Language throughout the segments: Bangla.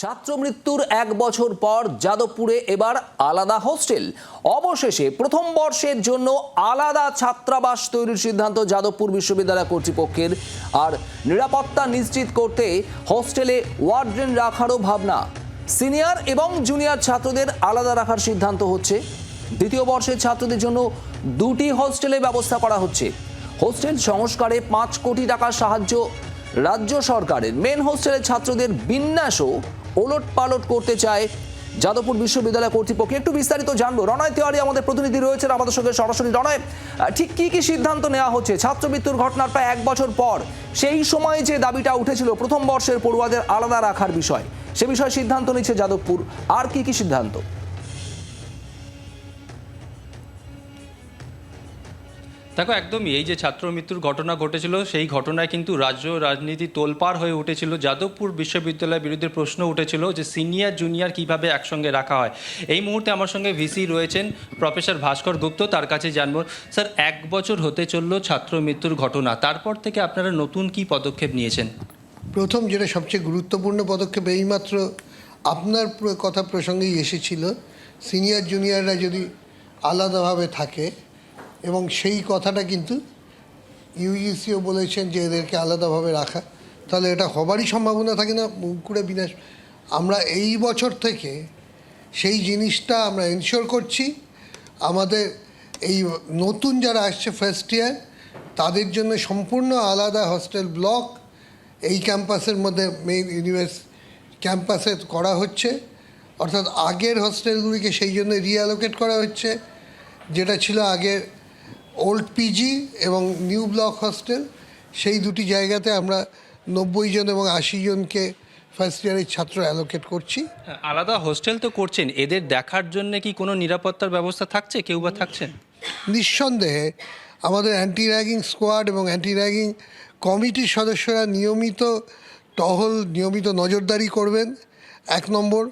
ছাত্র মৃত্যুর এক বছর পর যাদবপুরে এবার আলাদা হোস্টেল। অবশেষে প্রথম বর্ষের জন্য আলাদা ছাত্রাবাস তৈরির সিদ্ধান্ত যাদবপুর বিশ্ববিদ্যালয় কর্তৃপক্ষের। আর নিরাপত্তা নিশ্চিত করতে হোস্টেলে ওয়ার্ডেন রাখারও ভাবনা। সিনিয়র এবং জুনিয়র ছাত্রদের আলাদা রাখার সিদ্ধান্ত হচ্ছে। দ্বিতীয় বর্ষের ছাত্রদের জন্য দুটি হোস্টেলে ব্যবস্থা করা হচ্ছে। হোস্টেল সংস্কারে পাঁচ কোটি টাকার সাহায্য রাজ্য সরকারের। মেন হোস্টেলের ছাত্রদের বিন্যাসও ওলট পালট করতে চায় যাদবপুর বিশ্ববিদ্যালয় কর্তৃপক্ষ। একটু বিস্তারিত জানব। রনয় তেওয়ারি আমাদের প্রতিনিধি রয়েছেন আমাদের সঙ্গে সরাসরি। আহ, ঠিক কি কি সিদ্ধান্ত নেওয়া হচ্ছে? ছাত্র মৃত্যুর ঘটনার প্রায় এক বছর পর সেই সময় যে দাবিটা উঠেছিল প্রথম বর্ষের পড়ুয়াদের আলাদা রাখার বিষয় সে বিষয়ে সিদ্ধান্ত নিচ্ছে যাদবপুর। আর কি কি সিদ্ধান্ত? দেখো, একদমই এই যে ছাত্র মৃত্যুর ঘটনা ঘটেছিল, সেই ঘটনায় কিন্তু রাজ্য রাজনীতি তোলপাড় হয়ে উঠেছিল। যাদবপুর বিশ্ববিদ্যালয়ের বিরুদ্ধে প্রশ্ন উঠেছিল যে সিনিয়র, জুনিয়র কীভাবে একসঙ্গে রাখা হয়। এই মুহূর্তে আমার সঙ্গে ভিসি রয়েছেন প্রফেসর ভাস্কর গুপ্ত, তার কাছে জানব, স্যার, এক বছর হতে চলল ছাত্র মৃত্যুর ঘটনা। তারপর থেকে আপনারা নতুন কি পদক্ষেপ নিয়েছেন? প্রথম যেটা সবচেয়ে গুরুত্বপূর্ণ পদক্ষেপ এইমাত্র আপনার কথা প্রসঙ্গেই এসেছিল। সিনিয়র, জুনিয়ররা যদি আলাদাভাবে থাকে এবং সেই কথাটা কিন্তু ইউজিসিও বলেছেন যে এদেরকে আলাদাভাবে রাখা। তাহলে এটা হবারই সম্ভাবনা থাকে না? মুকুড়ে বিনাশ। আমরা এই বছর থেকে সেই জিনিসটা আমরা এনশিওর করছি। আমাদের এই নতুন যারা আসছে ফার্স্ট ইয়ার তাদের জন্য সম্পূর্ণ আলাদা হস্টেল ব্লক এই ক্যাম্পাসের মধ্যে মেইন ইউনিভার্স ক্যাম্পাসে করা হচ্ছে। অর্থাৎ আগের হস্টেলগুলিকে সেই জন্য রিঅ্যালোকেট করা হচ্ছে। যেটা ছিল আগের ওল্ড পিজি এবং নিউ ব্লক হস্টেল সেই দুটি জায়গাতে আমরা নব্বই জন এবং আশি জনকে ফার্স্ট ইয়ারের ছাত্র অ্যালোকেট করছি। আলাদা হোস্টেল তো করছেন এদের দেখার জন্য কি কোনো নিরাপত্তার ব্যবস্থা থাকছে? কেউ বা থাকছেন? নিঃসন্দেহে আমাদের অ্যান্টি র্যাগিং স্কোয়াড এবং অ্যান্টি র্যাগিং কমিটির সদস্যরা নিয়মিত টহল নিয়মিত নজরদারি করবেন এক নম্বর।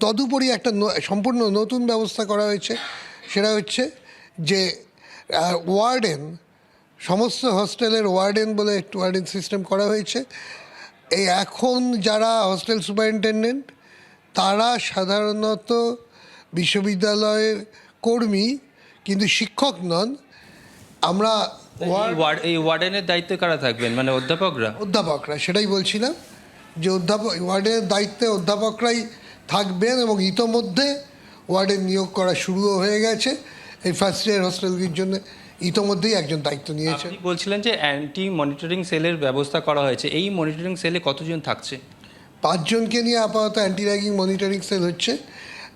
তদুপরি একটা সম্পূর্ণ নতুন ব্যবস্থা করা হয়েছে সেটা হচ্ছে যে ওয়ার্ডেন সমস্ত হস্টেলের ওয়ার্ডেন বলে একটু ওয়ার্ডেন সিস্টেম করা হয়েছে। এই এখন যারা হস্টেল সুপারিনটেন্ডেন্ট তারা সাধারণত বিশ্ববিদ্যালয়ের কর্মী কিন্তু শিক্ষক নন। আমরা এই ওয়ার্ড ওয়ার্ড এই ওয়ার্ডেনের দায়িত্বে কারা থাকবেন? মানে অধ্যাপকরা? অধ্যাপকরা সেটাই বলছিলাম। যে অধ্যাপক ওয়ার্ডের দায়িত্বে অধ্যাপকরাই থাকবেন এবং ইতোমধ্যে ওয়ার্ডেন নিয়োগ করা শুরুও হয়ে গেছে। এই ফার্স্ট ইয়ার হস্টেলগুলির জন্য ইতোমধ্যেই একজন দায়িত্ব আপনি বলছিলেন যে অ্যান্টি মনিটরিং সেলের ব্যবস্থা করা হয়েছে। এই মনিটরিং সেলে কতজন থাকছে? পাঁচজনকে নিয়ে আপাতত অ্যান্টি র্যাগিং মনিটরিং সেল হচ্ছে।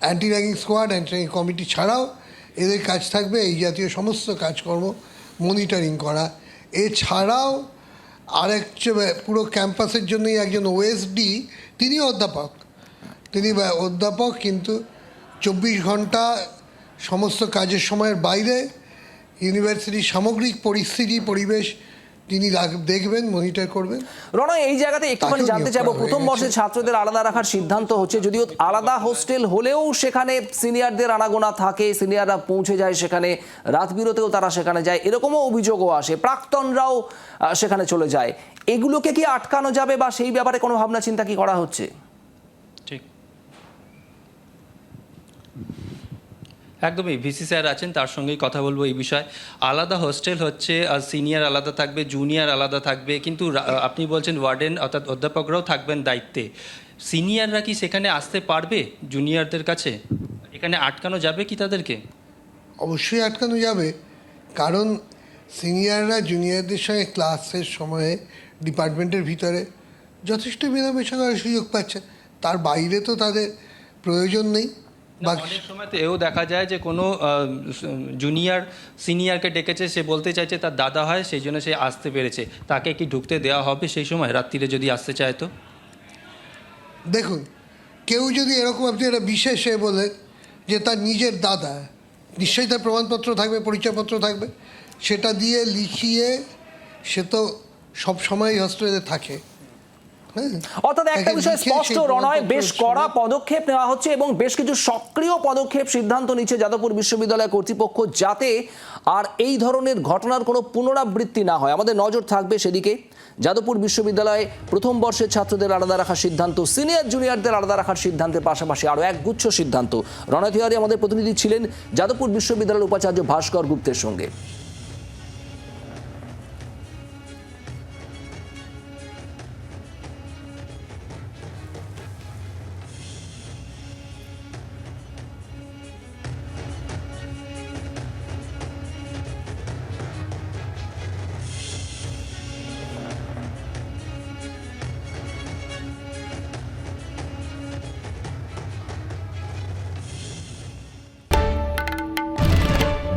Anti ragging squad anti ragging committee ছাড়াও এদের কাজ থাকবে। এই জাতীয় সমস্ত কাজকর্ম মনিটরিং করা। এছাড়াও আরেক পুরো ক্যাম্পাসের জন্যই একজন ওএসডি তিনি অধ্যাপক। তিনি অধ্যাপক কিন্তু চব্বিশ ঘণ্টা সমস্ত কাজের সময়ের বাইরে ইউনিভার্সিটির সামগ্রিক পরিস্থিতি পরিবেশ তিনি দেখবেন মনিটর করবেন। রনয় এই জায়গাতে একটুখানি জানতে চাইব। প্রথম। বর্ষের ছাত্রদের আলাদা রাখার সিদ্ধান্ত হচ্ছে যদিও আলাদা হোস্টেল হলেও সেখানে সিনিয়রদের আনাগোনা থাকে সিনিয়ররা পৌঁছে যায় সেখানে রাত বিরতেও তারা সেখানে যায় এরকমও অভিযোগও আসে। প্রাক্তনরাও সেখানে চলে যায়। এগুলোকে কি আটকানো যাবে বা সেই ব্যাপারে কোনো ভাবনা চিন্তা কি করা হচ্ছে? একদমই ভিসি স্যার আছেন, তার সঙ্গেই কথা বলব এই বিষয়ে। আলাদা হোস্টেল হচ্ছে আর সিনিয়র আলাদা থাকবে জুনিয়র আলাদা থাকবে, কিন্তু আপনি বলছেন ওয়ার্ডেন অর্থাৎ অধ্যাপকরাও থাকবেন দায়িত্বে। সিনিয়ররা কি সেখানে আসতে পারবে জুনিয়রদের কাছে? এখানে আটকানো যাবে কি তাদেরকে? অবশ্যই আটকানো যাবে, কারণ সিনিয়ররা জুনিয়রদের সঙ্গে ক্লাসের সময়ে ডিপার্টমেন্টের ভিতরে যথেষ্ট মেলামেশা করার সুযোগ পাচ্ছে। তার বাইরে তো তাদের প্রয়োজন নেই। অনেক সময় তো এও দেখা যায় যে কোনো জুনিয়র সিনিয়রকে ডেকেছে সে বলতে চাইছে তার দাদা হয় সেই জন্য সে আসতে পেরেছে। তাকে কি ঢুকতে দেওয়া হবে সেই সময় রাত্রিরে যদি আসতে চায় তো? দেখুন কেউ যদি এরকম আপনি একটা বিশেষে বলে যে তার নিজের দাদা নিশ্চয়ই তার প্রমাণপত্র থাকবে পরিচয়পত্র থাকবে। সেটা দিয়ে লিখিয়ে সে তো সব সময় হস্টেলে থাকে। হ্যাঁ অর্থাৎ একটা বিষয় স্পষ্ট রণয় বেশ কড়া পদক্ষেপ নেওয়া হচ্ছে এবং বেশ কিছু সক্রিয় পদক্ষেপ সিদ্ধান্ত নিচ্ছে যাদবপুর বিশ্ববিদ্যালয় কর্তৃপক্ষ যাতে আর এই ধরনের ঘটনার কোনো পুনরাবৃত্তি না হয়। আমাদের নজর থাকবে সেদিকে। যাদবপুর বিশ্ববিদ্যালয়ে প্রথম বর্ষের ছাত্রদের আলাদা রাখার সিদ্ধান্ত সিনিয়র জুনিয়রদের আলাদা রাখার সিদ্ধান্তের পাশাপাশি আরও এক গুচ্ছ সিদ্ধান্ত। রণয় তিওয়ারি আমাদের প্রতিনিধি ছিলেন যাদবপুর বিশ্ববিদ্যালয়ের উপাচার্য ভাস্কর গুপ্তের সঙ্গে।